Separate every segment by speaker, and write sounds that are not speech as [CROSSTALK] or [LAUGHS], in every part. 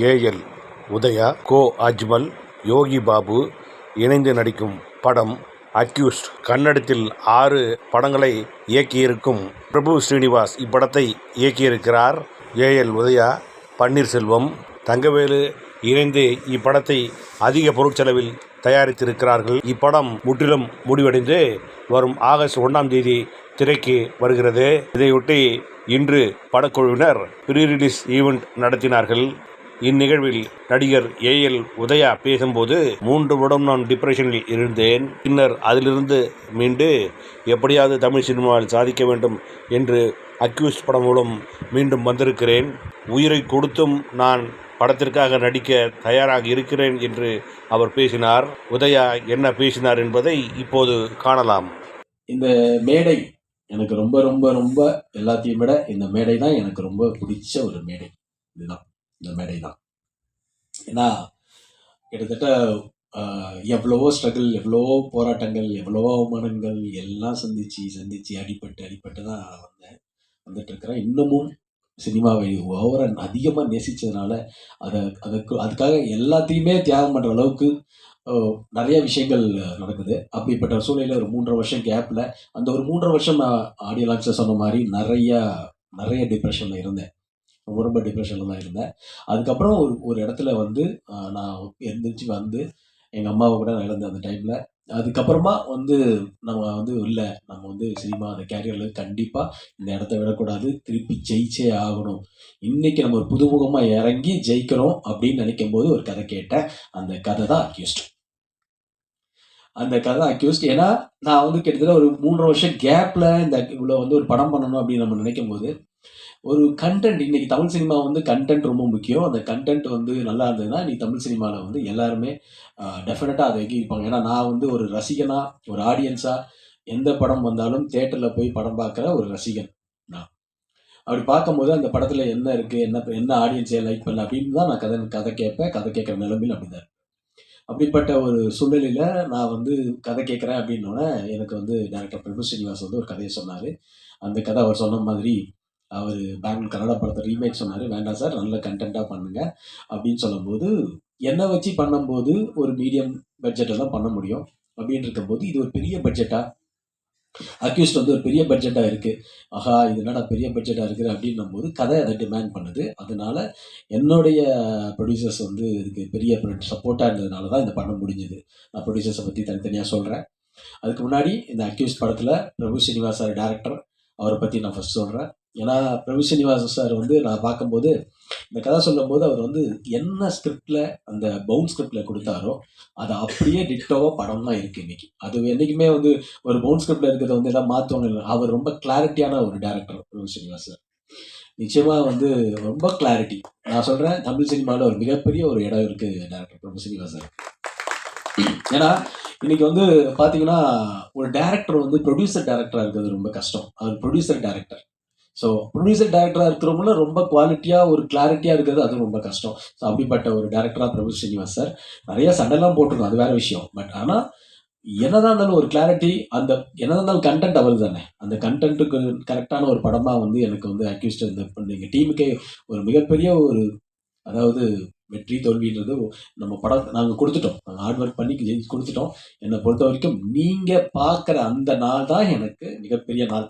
Speaker 1: AL Udhaya கோ அஜ்மல் யோகி பாபு இணைந்து நடிக்கும் படம் அக்யூஸ்ட் கன்னடத்தில் ஆறு படங்களை இயக்கியிருக்கும் பிரபு ஸ்ரீனிவாஸ் இப்படத்தை இயக்கியிருக்கிறார். ஏஎல் உதயா பன்னீர்செல்வம் தங்கவேலு இணைந்து இப்படத்தை அதிக பொருட்செலவில் தயாரித்திருக்கிறார்கள். இப்படம் முற்றிலும் முடிவடைந்து வரும் ஆகஸ்ட் ஒன்றாம் தேதி திரைக்கு வருகிறது. இதையொட்டி இன்று படக்குழுவினர் ப்ரீ ரிலீஸ் ஈவெண்ட் நடத்தினார்கள். இந்நிகழ்வில் நடிகர் ஏஎல் உதயா பேசும்போது மூன்று வருடம் நான் டிப்ரெஷனில் இருந்தேன். பின்னர் அதிலிருந்து மீண்டு எப்படியாவது தமிழ் சினிமாவில் சாதிக்க வேண்டும் என்று அக்யூஸ் படம் மூலம் மீண்டும் வந்திருக்கிறேன். உயிரை கொடுத்தும் நான் படத்திற்காக நடிக்க தயாராக இருக்கிறேன் என்று அவர் பேசினார். உதயா என்ன பேசினார் என்பதை இப்போது காணலாம்.
Speaker 2: இந்த மேடை எனக்கு ரொம்ப ரொம்ப ரொம்ப எல்லாத்தையும் விட இந்த மேடை தான் எனக்கு ரொம்ப பிடிச்ச ஒரு மேடை. இதுதான். இந்த மேடை தான் ஏன்னா கிட்டத்தட்ட எவ்வளவோ ஸ்ட்ரகிள் எவ்வளவோ போராட்டங்கள் எவ்வளவோ அவமானங்கள் எல்லாம் சந்திச்சு சந்திச்சு அடிப்பட்டு அடிப்பட்டு தான் வந்தேன். வந்துட்டு இருக்கிறேன் இன்னமும் சினிமாவை ஓவர அதிகமாக நேசித்ததுனால அதை அதுக்கு அதுக்காக எல்லாத்தையுமே தியாகம் பண்ணுற அளவுக்கு நிறைய விஷயங்கள் நடக்குது. அப்படிப்பட்ட சூழ்நிலையில் ஒரு மூன்றரை வருஷம் கேப்பில் அந்த ஒரு மூன்றரை வருஷம் நான் ஆடியோ லான்ச்சில் சொன்ன மாதிரி நிறையா நிறைய டிப்ரெஷனில் இருந்தேன். ரொம்ப ரொம்ப டிப்ரெஷனில் தான் இருந்தேன். அதுக்கப்புறம் ஒரு ஒரு இடத்துல வந்து நான் எழுந்திரிச்சு வந்து எங்கள் அம்மாவை கூட நான் இழந்தேன் அந்த டைமில் அதுக்கப்புறமா வந்து நம்ம வந்து இல்லை நம்ம வந்து சினிமா அந்த கேரியரில் கண்டிப்பாக இந்த இடத்த விடக்கூடாது. திருப்பி ஜெயிச்சே ஆகணும். இன்னைக்கு நம்ம ஒரு புதுமுகமாக இறங்கி ஜெயிக்கிறோம் அப்படின்னு நினைக்கும் போது ஒரு கதை கேட்டேன். அந்த கதை தான் அக்யூஸ்ட் அந்த கதை அக்யூஸ்ட் ஏன்னா நான் வந்து கிட்டத்தட்ட ஒரு மூன்று வருஷம் கேப்பில் இந்த இவ்வளோ வந்து ஒரு படம் பண்ணணும் அப்படின்னு நம்ம நினைக்கும் போது ஒரு கண்டென்ட் இன்னைக்கு தமிழ் சினிமா வந்து கண்டென்ட் ரொம்ப முக்கியம். அந்த கண்டென்ட் வந்து நல்லா இருந்ததுன்னா இன்னைக்கு தமிழ் சினிமாவில் வந்து எல்லாருமே டெஃபினட்டாக அதை எங்கிருப்பாங்க ஏன்னா நான் வந்து ஒரு ரசிகனாக ஒரு ஆடியன்ஸாக எந்த படம் வந்தாலும் தேட்டரில் போய் படம் பார்க்குற ஒரு ரசிகன் நான். அப்படி பார்க்கும்போது அந்த படத்தில் என்ன இருக்குது என்ன என்ன ஆடியன்ஸை லைக் பண்ணல அப்படின்னு தான் நான் கதை கதை கேட்பேன். கதை கேட்குற நிலைமையில் அப்படி தான் அப்படிப்பட்ட ஒரு சூழ்நிலையில் நான் வந்து கதை கேட்குறேன் அப்படின்னோடனே எனக்கு வந்து டேரக்டர் பிரபு ஸ்ரீனிவாஸ் வந்து ஒரு கதையை சொன்னார். அந்த கதை அவர் சொன்ன மாதிரி அவர் பெங்களூர் கன்னட படத்தை ரீமேக் சொன்னார். வேண்டாம் சார் நல்ல கண்டென்ட்டாக பண்ணுங்க. அப்படின்னு சொல்லும்போது என்னை வச்சு பண்ணும்போது ஒரு மீடியம் பட்ஜெட்டில் தான் பண்ண முடியும். அப்படின்னு இருக்கும்போது இது ஒரு பெரிய பட்ஜெட்டாக அக்யூஸ்ட் வந்து ஒரு பெரிய பட்ஜெட்டாக இருக்குது ஆஹா இது என்னடா பெரிய பட்ஜெட்டாக இருக்குது? அப்படின்னும் போது கதை அதை டிமாண்ட் பண்ணுது. அதனால என்னுடைய ப்ரொடியூசர்ஸ் வந்து இதுக்கு பெரிய சப்போர்ட்டாக இருந்ததுனால தான் இந்த பண்ண முடிஞ்சது. நான் ப்ரொடியூசர்ஸை பற்றி தனித்தனியாக சொல்கிறேன் அதுக்கு முன்னாடி இந்த அக்யூஸ் படத்தில் பிரபு ஸ்ரீனிவாசர் சார் டேரக்டர் அவரை பற்றி நான் ஃபஸ்ட் சொல்கிறேன் ஏன்னா பிரபு ஸ்ரீனிவாஸ் சார் வந்து நான் பார்க்கும்போது இந்த கதை சொல்லும்போது அவர் வந்து என்ன ஸ்கிரிப்டில் அந்த பவுன் ஸ்கிரிப்டில் கொடுத்தாரோ அதை அப்படியே டிட்டோவாக படம் தான் இருக்குது இன்றைக்கி அது என்றைக்குமே வந்து ஒரு பவுன் ஸ்கிரிப்டில் இருக்கிறத வந்து எதாவது மாற்றணும் அவர் ரொம்ப கிளாரிட்டியான ஒரு டேரக்டர் பிரபு ஸ்ரீனிவாஸ் சார். நிச்சயமாக வந்து ரொம்ப கிளாரிட்டி நான் சொல்கிறேன் தமிழ் சினிமாவில் ஒரு மிகப்பெரிய ஒரு இடம் இருக்குது டேரக்டர் பிரபு ஸ்ரீனிவாஸ் சார் ஏன்னா இன்னைக்கு வந்து பார்த்தீங்கன்னா ஒரு டேரக்டர் வந்து ப்ரொடியூசர் டேரக்டராக இருக்கிறது ரொம்ப கஷ்டம். அவர் ப்ரொடியூசர் டேரக்டர் ஸோ ப்ரொடியூசர் டேரக்டராக இருக்கிறவங்களும் ரொம்ப குவாலிட்டியாக ஒரு கிளாரிட்டியாக இருக்கிறது அது ரொம்ப கஷ்டம். ஸோ அப்படிப்பட்ட ஒரு டேரக்டராக பிரபு ஸ்ரீனிவாஸ் சார். நிறைய சண்டைலாம் போட்டிருக்கோம் அது வேற விஷயம். பட் ஆனால் என்னதான் இருந்தாலும் ஒரு கிளாரிட்டி அந்த என்னதான் இருந்தாலும் கண்டென்ட் அவள் தானே அந்த கண்டென்ட்டுக்கு கரெக்டான ஒரு படமாக வந்து எனக்கு வந்து அக்யூஸ்ட் இந்த எங்கள் டீமுக்கே ஒரு மிகப்பெரிய ஒரு அதாவது வெற்றி தோல்வின்றது நம்ம படம் நாங்கள் கொடுத்துட்டோம். நாங்கள் ஹார்ட் ஒர்க் பண்ணி ஜெயிச்சு கொடுத்துட்டோம். என்னை பொறுத்த வரைக்கும் நீங்கள் பார்க்குற அந்த நாள் தான் எனக்கு மிகப்பெரிய நாள்.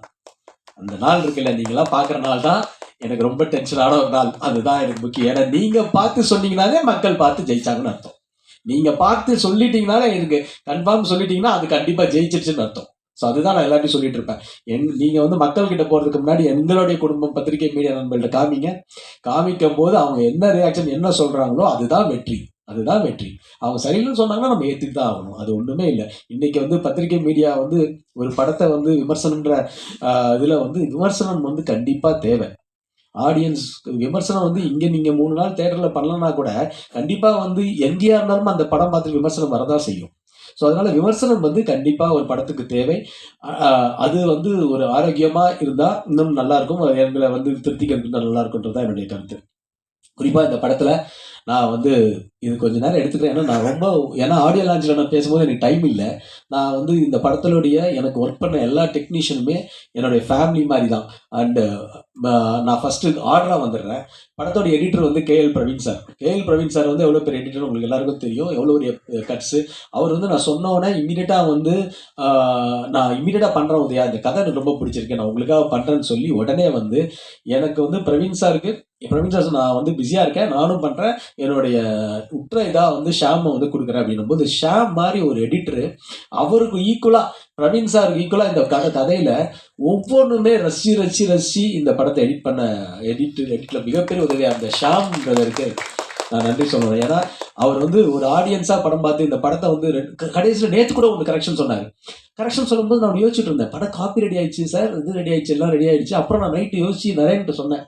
Speaker 2: அந்த நாள் இருக்குல்ல நீங்களாம் பார்க்குற நாள் தான் எனக்கு ரொம்ப டென்ஷனான ஒரு நாள். அதுதான் எனக்கு முக்கியம். ஏன்னா நீங்கள் பார்த்து சொன்னீங்கனாலே மக்கள் பார்த்து ஜெயிச்சாங்கன்னு அர்த்தம். நீங்கள் பார்த்து சொல்லிட்டீங்கனாலே எனக்கு கன்ஃபார்ம் சொல்லிட்டீங்கன்னா அது கண்டிப்பாக ஜெயிச்சிருச்சுன்னு அர்த்தம். ஸோ அதுதான் நான் எல்லாத்தையும் சொல்லிட்டு இருப்பேன். என் நீங்கள் வந்து மக்கள்கிட்ட போகிறதுக்கு முன்னாடி எங்களுடைய குடும்பம் பத்திரிகை மீடியா நண்பர்கள்ட்ட காமிங்க. காமிக்கும் போது அவங்க என்ன ரியாக்ஷன் என்ன சொல்கிறாங்களோ அதுதான் வெற்றி. அதுதான் வெற்றி. அவங்க சரியில்லைன்னு சொன்னாங்கன்னா நம்ம ஏற்றுக்கு தான் ஆகணும். அது ஒன்றுமே இல்லை. இன்னைக்கு வந்து பத்திரிகை மீடியா வந்து ஒரு படத்தை வந்து விமர்சனன்ற இதில் வந்து விமர்சனம் வந்து கண்டிப்பாக தேவை. ஆடியன்ஸ் விமர்சனம் வந்து இங்கே நீங்கள் மூணு நாள் தேட்டரில் பண்ணலன்னா கூட கண்டிப்பாக வந்து எங்கேயா இருந்தாலும் அந்த படம் பார்த்து விமர்சனம் வரதான் செய்யும். ஸோ அதனால விமர்சனம் வந்து கண்டிப்பாக ஒரு படத்துக்கு தேவை. அது வந்து ஒரு ஆரோக்கியமாக இருந்தால் இன்னும் நல்லாயிருக்கும் எங்களை வந்து திருப்திக்கிறது நல்லா இருக்குன்றது தான் என்னுடைய கருத்து. குறிப்பாக இந்த படத்தில் நான் வந்து இது கொஞ்ச நேரம் எடுத்துக்கிறேன். ஏன்னா நான் ரொம்ப ஏன்னா ஆடியோ லான்ச்சில் நான் பேசும்போது எனக்கு டைம் இல்லை. நான் வந்து இந்த படத்தினுடைய எனக்கு ஒர்க் பண்ண எல்லா டெக்னீஷியனுமே என்னுடைய ஃபேமிலி மாதிரி தான் அண்டு நான் ஃபஸ்ட்டு ஆர்டராக வந்துடுறேன். படத்தோட எடிட்டர் வந்து K L Praveen sir K L Praveen sir வந்து எவ்வளோ பெரிய எடிட்டர் உங்களுக்கு எல்லாருக்கும் தெரியும். எவ்வளோ ஒரு கட்ஸு அவர் வந்து நான் சொன்ன இமீடியட்டாக வந்து நான் இமீடியட்டாக பண்ணுறேன் உதயா. இந்த கதை எனக்கு ரொம்ப பிடிச்சிருக்கு. நான் உங்களுக்காக பண்ணுறேன்னு சொல்லி உடனே வந்து எனக்கு வந்து பிரவீன் சாருக்கு பிரவீன் சார் நான் வந்து பிஸியாக இருக்கேன். நானும் பண்ணுறேன் என்னுடைய உற்ற இதாக வந்து ஷாமை வந்து கொடுக்குறேன் அப்படின்னும் போது ஷாம் மாதிரி ஒரு எடிட்டரு அவருக்கு ஈக்குவலாக பிரவீன் சாருக்கு ஈக்குவலாக இந்த கதை கதையில் ஒவ்வொன்றுமே ரசி ரசி ரசி இந்த படத்தை எடிட் பண்ண எடிட் எடிட்டில் மிகப்பெரிய உதவியாக அந்த ஷாம்ன்றதற்கு நான் நன்றி சொல்லுவேன் ஏன்னா அவர் வந்து ஒரு ஆடியன்ஸாக படம் பார்த்து இந்த படத்தை வந்து கடைசியில் நேற்று கூட ஒன்று கரெக்ஷன் சொன்னார். கரெக்ஷன் சொல்லும்போது நான் யோசிச்சுட்டு இருந்தேன். படம் காப்பி ரெடி ஆயிடுச்சு சார் இது ரெடி ஆயிடுச்சு எல்லாம் ரெடி ஆயிடுச்சு. அப்புறம் நான் நைட்டு யோசிச்சு நிறையன்ட்டு சொன்னேன்.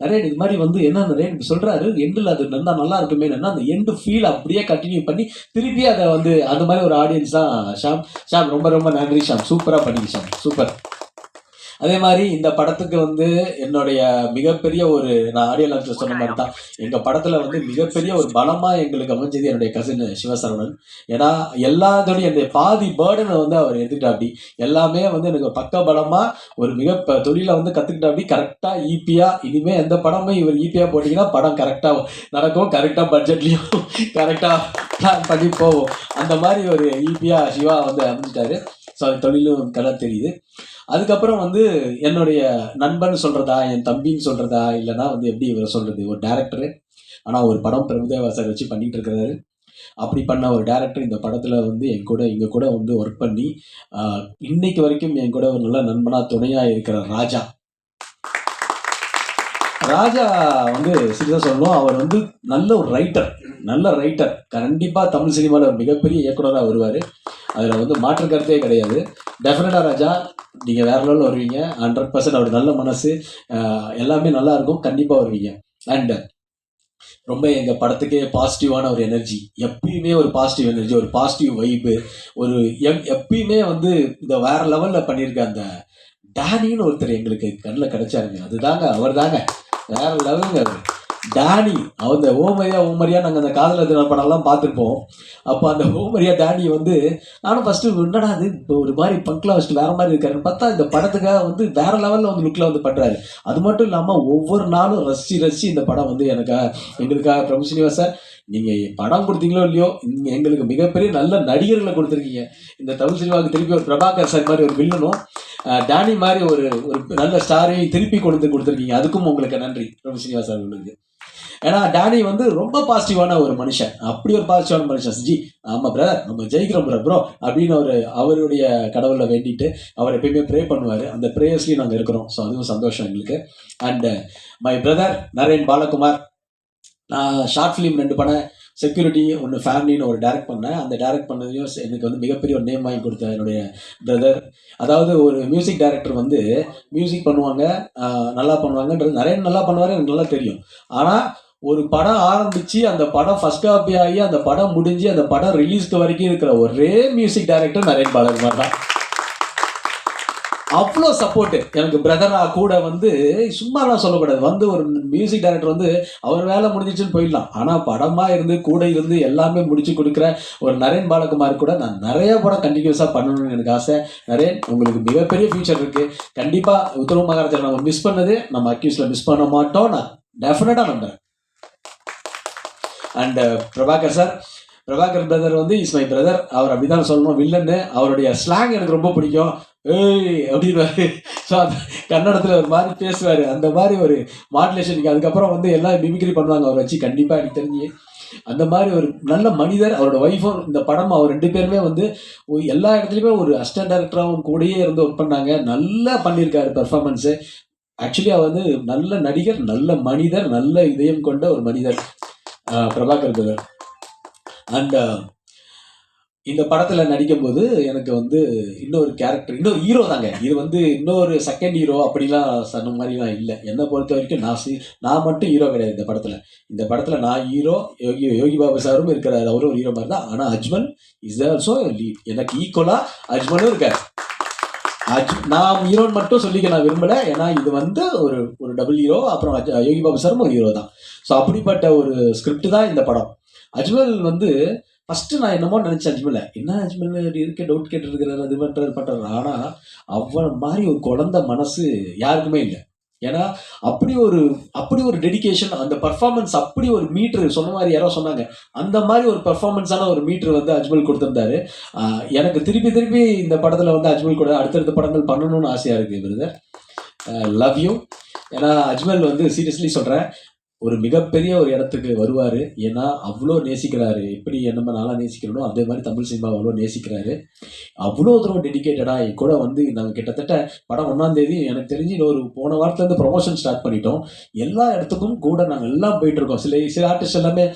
Speaker 2: நரேன் இது மாதிரி வந்து என்ன நரேன் இப்படி சொல்றாரு எண்டில் அது நல்லா நல்லா இருக்குமே என்ன அந்த எண்டு ஃபீல் அப்படியே கண்டினியூ பண்ணி திருப்பி அதை வந்து அந்த மாதிரி ஒரு ஆடியன்ஸ் தான் ஷாம் ஷாம் ரொம்ப ரொம்ப நன்றி ஷாம். சூப்பராக பண்ணி ஷாம். சூப்பர். அதே மாதிரி இந்த படத்துக்கு வந்து என்னுடைய மிகப்பெரிய ஒரு நான் ஆடியோ லான்ச்சில் சொன்ன மாதிரி தான். எங்கள் படத்தில் வந்து மிகப்பெரிய ஒரு பலமாக எங்களுக்கு அமைஞ்சது என்னுடைய கசின் சிவசரவணன். ஏன்னா எல்லாத்தோடைய என்னுடைய பாதி பேர்டனை வந்து அவர் எடுத்துக்கிட்டாப்படி எல்லாமே வந்து எனக்கு பக்க பலமாக ஒரு மிக தொழிலை வந்து கற்றுக்கிட்டாப்படி கரெக்டாக ஈப்பியாக இனிமேல் எந்த படமும் இவர் ஈப்பியாக போட்டிங்கன்னா படம் கரெக்டாக நடக்கும். கரெக்டாக பட்ஜெட்லேயும் கரெக்டாக பிளான் பண்ணி போவோம் அந்த மாதிரி ஒரு ஈப்பியாக சிவா வந்து அமைஞ்சிட்டாரு. ஸோ தொழிலும் கலை தெரியுது. அதுக்கப்புறம் வந்து என்னுடைய நண்பன் சொல்கிறதா என் தம்பின்னு சொல்கிறதா இல்லைன்னா வந்து எப்படி இவரை சொல்கிறது ஒரு டேரக்டரு ஆனால் ஒரு படம் பிரபுதேவா சார் வச்சு பண்ணிட்டு இருக்கிறாரு. அப்படி பண்ண ஒரு டேரக்டர் இந்த படத்தில் வந்து என் கூட எங்கள் கூட வந்து ஒர்க் பண்ணி இன்னைக்கு வரைக்கும் என் கூட ஒரு நல்ல நண்பனாக துணையாக இருக்கிற ராஜா. ராஜா வந்து சீரியஸாக சொல்லணும் அவர் வந்து நல்ல ஒரு ரைட்டர் நல்ல ரைட்டர் கண்டிப்பாக தமிழ் சினிமாவில் மிகப்பெரிய இயக்குனராக வருவார். அதில் வந்து மாற்று கருத்தே கிடையாது. டெஃபினட்டாக ராஜா நீங்கள் வேற லெவலில் வருவீங்க. ஹண்ட்ரட் பர்சன்ட் அவர் நல்ல மனசு. எல்லாமே நல்லா இருக்கும். கண்டிப்பாக வருவீங்க. அண்ட் ரொம்ப எங்கள் படத்துக்கே பாசிட்டிவான ஒரு எனர்ஜி எப்பயுமே ஒரு பாசிட்டிவ் எனர்ஜி ஒரு பாசிட்டிவ் வைப்பு ஒரு எப் எப்பயுமே வந்து இந்த வேற லெவலில் பண்ணியிருக்க அந்த டேனின்னு ஒருத்தர் எங்களுக்கு கண்ணில் கிடைச்சாருங்க. அதுதாங்க அவர் தாங்க வேற லெவலுங்க அவர். டேனி அந்த ஓமரியா ஓமரியா நாங்கள் அந்த காதல தின படம்லாம் பார்த்துருப்போம். அப்போ அந்த ஓமரியா டேனி வந்து நானும் ஃபஸ்ட்டு என்னடா அது இப்போ ஒரு மாதிரி பங்க்லாம் வச்சுட்டு வேற மாதிரி இருக்காருன்னு பார்த்தா இந்த படத்துக்காக வந்து வேற லெவலில் வந்து லுக்கில் வந்து பண்ணுறாரு அது மட்டும் இல்லாமல் ஒவ்வொரு நாளும் ரசிச்சு ரசிச்சு இந்த படம் வந்து எனக்காக எங்களுக்காக பிரபு ஸ்ரீனிவாஸ் சார் நீங்கள் படம் கொடுத்தீங்களோ இல்லையோ நீங்கள் எங்களுக்கு மிகப்பெரிய நல்ல நடிகர்களை கொடுத்துருக்கீங்க. இந்த தமிழ் சினிமாவுக்கு திருப்பி ஒரு பிரபாகர் சார் மாதிரி ஒரு வில்லனும் டேனி மாதிரி ஒரு ஒரு நல்ல ஸ்டாரையும் திருப்பி கொண்டு கொடுத்துருக்கீங்க. அதுக்கும் உங்களுக்கு நன்றி பிரபு ஸ்ரீனிவாஸ் சார் உங்களுக்கு ஏன்னா டேனி வந்து ரொம்ப பாசிட்டிவான ஒரு மனுஷன். அப்படி ஒரு பாசிட்டிவான மனுஷன் ஜி ஆமா பிரதர் நம்ம ஜெயிக்கிறோம் ப்ரோ ப்ரோ அப்படின்னு ஒரு அவருடைய கடவுளை வேண்டிட்டு அவர் எப்பயுமே ப்ரே பண்ணுவார். அந்த ப்ரேயர்ஸ்லையும் நாங்கள் இருக்கிறோம். ஸோ அதுவும் சந்தோஷம் எங்களுக்கு. And my brother Naren Balakumar நான் ஷார்ட் ஃபிலிம் ரெண்டு படம் செக்யூரிட்டி ஒன்று ஃபேமிலின்னு ஒரு டைரக்ட் பண்ணேன். அந்த டேரக்ட் பண்ணதையும் எனக்கு வந்து மிகப்பெரிய ஒரு நேம் வாங்கி கொடுத்த என்னுடைய பிரதர் அதாவது ஒரு மியூசிக் டைரக்டர் வந்து மியூசிக் பண்ணுவாங்க நல்லா பண்ணுவாங்கன்றது நிறைய நல்லா பண்ணுவார் எனக்கு நல்லா தெரியும். ஆனால் ஒரு படம் ஆரம்பிச்சு அந்த படம் ஃபர்ஸ்ட் காப்பி ஆகி அந்த படம் முடிஞ்சு அந்த படம் ரிலீஸ்க்கு வரைக்கும் இருக்கிற ஒரே மியூசிக் டைரக்டர் நரேன் பாலகுமார் தான். அவ்வளோ சப்போர்ட்டு எனக்கு பிரதரா கூட வந்து சும்மாலாம் சொல்லக்கூடாது. வந்து ஒரு மியூசிக் டைரக்டர் வந்து அவர் வேலை முடிஞ்சிச்சுன்னு போயிடலாம். ஆனால் படமாக இருந்து கூட இருந்து எல்லாமே முடிச்சு கொடுக்குற ஒரு நரேன் பாலகுமார் கூட நான் நிறைய படம் கண்டினியூஸாக பண்ணணும்னு எனக்கு ஆசை. நரேன் உங்களுக்கு மிகப்பெரிய ஃபியூச்சர் இருக்குது கண்டிப்பாக உத்தரவு மகாராஜா நம்ம மிஸ் பண்ணது நம்ம அக்யூஸில் மிஸ் பண்ண மாட்டோம். நான் டெஃபினட்டாக நம்புகிறேன் and Prabhakar sir Prabhakar brother வந்து இஸ் மை பிரதர் அவர் அப்படிதான் சொல்லணும் வில்லன்னு. அவருடைய ஸ்லாங் எனக்கு ரொம்ப பிடிக்கும். ஏய் அப்படின்வாரு ஸோ அந்த கன்னடத்தில் ஒரு மாதிரி பேசுவார். அந்த மாதிரி ஒரு மாடுலேஷனுக்கு அதுக்கப்புறம் வந்து எல்லாம் மிமிக்ரி பண்ணுவாங்க. அவரை வச்சு கண்டிப்பாக எனக்கு தெரிஞ்சு. அந்த மாதிரி ஒரு நல்ல மனிதர். அவரோட ஒய்ஃபும் இந்த படம் அவர் ரெண்டு பேருமே வந்து எல்லா இடத்துலையுமே ஒரு அசிஸ்டன்ட் டேரக்டராகவும் கூடயே இருந்து ஒர்க் பண்ணாங்க. நல்லா பண்ணியிருக்காரு பெர்ஃபார்மன்ஸு ஆக்சுவலி அவர் வந்து நல்ல நடிகர் நல்ல மனிதர் நல்ல இதயம் கொண்ட ஒரு மனிதர். பிரபாகர் தேவர் அண்ட் இந்த படத்தில் நடிக்கும்போது எனக்கு வந்து இன்னொரு கேரக்டர் இன்னொரு ஹீரோ தாங்க. இது வந்து இன்னொரு செகண்ட் ஹீரோ அப்படிலாம் சொன்ன மாதிரிலாம் இல்லை. என்னை பொறுத்த வரைக்கும் நான் சி நான் மட்டும் ஹீரோ கிடையாது இந்த படத்தில். இந்த படத்தில் நான் ஹீரோ யோகி யோகி பாபு சாரும் இருக்கிறார். அவரும் ஒரு ஹீரோ மாதிரி தான். ஆனால் அஜ்மல் இஸ் ஆல்சோ லீட் எனக்கு ஈக்குவலாக அஜ்மலும் இருக்கார். நான் ஹீரோன்னு மட்டும் சொல்லிக்க நான் விரும்பல. ஏன்னா இது வந்து ஒரு ஒரு டபுள் ஹீரோ அப்புறம் யோகி பாபு சாரும் ஒரு ஹீரோ தான். ஸோ அப்படிப்பட்ட ஒரு ஸ்கிரிப்ட் தான் இந்த படம். அஜ்மல் வந்து ஃபர்ஸ்ட் நான் என்னமோ நினைச்சேன் அஜ்மலை. என்ன அஜ்மல் இருக்க டவுட் கேட்டுருக்கிறாரு அது பண்றாரு பண்ணுறாரு ஆனால் அவன் மாதிரி ஒரு குழந்தை மனசு யாருக்குமே இல்லை. ஏன்னா அப்படி ஒரு அப்படி ஒரு டெடிகேஷன் அந்த பர்ஃபார்மன்ஸ் அப்படி ஒரு மீட்ரு சொன்ன மாதிரி யாரோ சொன்னாங்க. அந்த மாதிரி ஒரு பர்ஃபார்மன்ஸான ஒரு மீட்ரு வந்து அஜ்மல் கொடுத்துருந்தாரு. எனக்கு திருப்பி திருப்பி இந்த படத்தில் வந்து அஜ்மல் கூட அடுத்தடுத்த படங்கள் பண்ணணும்னு ஆசையாக இருக்குது பிரதர் லவ் யூ ஏன்னா அஜ்மல் வந்து சீரியஸ்லி சொல்கிறேன் ஒரு மிகப்பெரிய ஒரு இடத்துக்கு வருவார். ஏன்னா அவ்வளோ நேசிக்கிறாரு. எப்படி நம்ம நல்லா நேசிக்கிறனோ அதே மாதிரி தமிழ் சினிமா அவ்வளோ நேசிக்கிறாரு. அவ்வளோ தூரம் டெடிக்கேட்டடாக என் கூட வந்து நாங்கள் கிட்டத்தட்ட படம் ஒன்றாம் தேதி எனக்கு தெரிஞ்சு இன்னும் ஒரு போன வாரத்துலேருந்து ப்ரொமோஷன் ஸ்டார்ட் பண்ணிட்டோம். எல்லா இடத்துக்கும் கூட நாங்கள் எல்லாம் போயிட்டுருக்கோம் சில சில ஆர்டிஸ்ட் எல்லாமே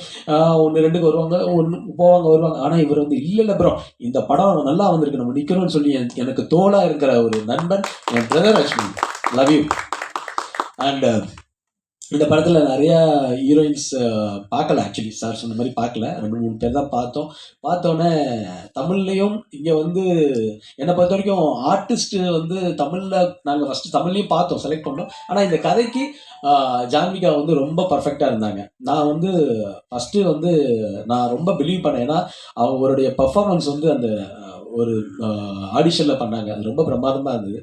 Speaker 2: ஒன்று ரெண்டுக்கு வருவாங்க ஒன்று போவாங்க வருவாங்க. ஆனால் இவர் வந்து இல்லை இல்லை ப்ரோ இந்த படம் நல்லா வந்திருக்கு. நம்ம நிற்கணும்னு சொல்லி எனக்கு தோலாக இருக்கிற ஒரு நண்பன் என் brother Lakshmi love you and இந்த படத்தில் நிறைய ஹீரோயின்ஸ் பார்க்கல ஆக்சுவலி சார் சொன்ன மாதிரி பார்க்கல. ரெண்டு மூணு பேர் தான் பார்த்தோம். பார்த்தோன்னே தமிழ்லையும் இங்கே வந்து என்னை பொறுத்த வரைக்கும் ஆர்டிஸ்ட் வந்து தமிழில் நாங்கள் ஃபஸ்ட்டு தமிழ்லையும் பார்த்தோம் செலக்ட் பண்ணோம். ஆனால் இந்த கதைக்கு ஜான்விகா வந்து ரொம்ப பர்ஃபெக்டாக இருந்தாங்க. நான் வந்து ஃபஸ்ட்டு வந்து நான் ரொம்ப பிலீவ் பண்ணேன். ஏன்னா அவருடைய பர்ஃபார்மன்ஸ் வந்து அந்த ஒரு ஆடிஷனில் பண்ணாங்க. அது ரொம்ப பிரமாதமாக இருந்தது.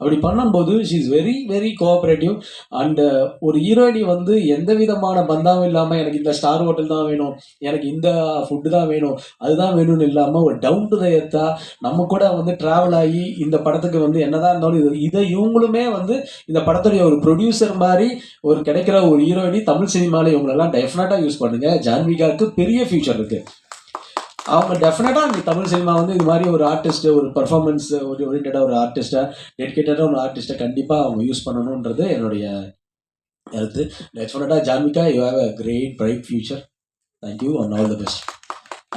Speaker 2: அப்படி பண்ணும்போது she is very very cooperative and ஒரு ஹீரோயினி வந்து எந்த விதமான பந்தாவும் இல்லாமல் எனக்கு இந்த ஸ்டார் ஹோட்டல் தான் வேணும் எனக்கு இந்த ஃபுட்டு தான் வேணும் அதுதான் வேணும்னு இல்லாமல் ஒரு டவுன் டு தயத்தா நம்ம கூட வந்து ட்ராவல் ஆகி இந்த படத்துக்கு வந்து என்னதான் இருந்தாலும் இது இதை இவங்களுமே வந்து இந்த படத்துடைய ஒரு ப்ரொடியூசர் மாதிரி ஒரு கிடைக்கிற ஒரு ஹீரோயினி தமிழ் சினிமாவில் இவங்களெல்லாம் டெஃபினட்டாக யூஸ் பண்ணுங்கள் ஜான்விகாவுக்கு பெரிய ஃபியூச்சர் இருக்குது அவங்க டெஃபினட்டாக இந்த தமிழ் சினிமா வந்து இது மாதிரி ஒரு ஆர்டிஸ்ட் ஒரு பர்ஃபார்மன்ஸ் ஒரு ஓரியன்டாக ஒரு ஆர்டிஸ்ட்டாக டெடிக்கேட்டடாக ஒரு ஆர்டிஸ்ட்டை கண்டிப்பாக அவங்க யூஸ் பண்ணணுன்றது என்னுடைய கருத்து. டெஃபினட்டாக Janvika you have a great bright future thank you and all the best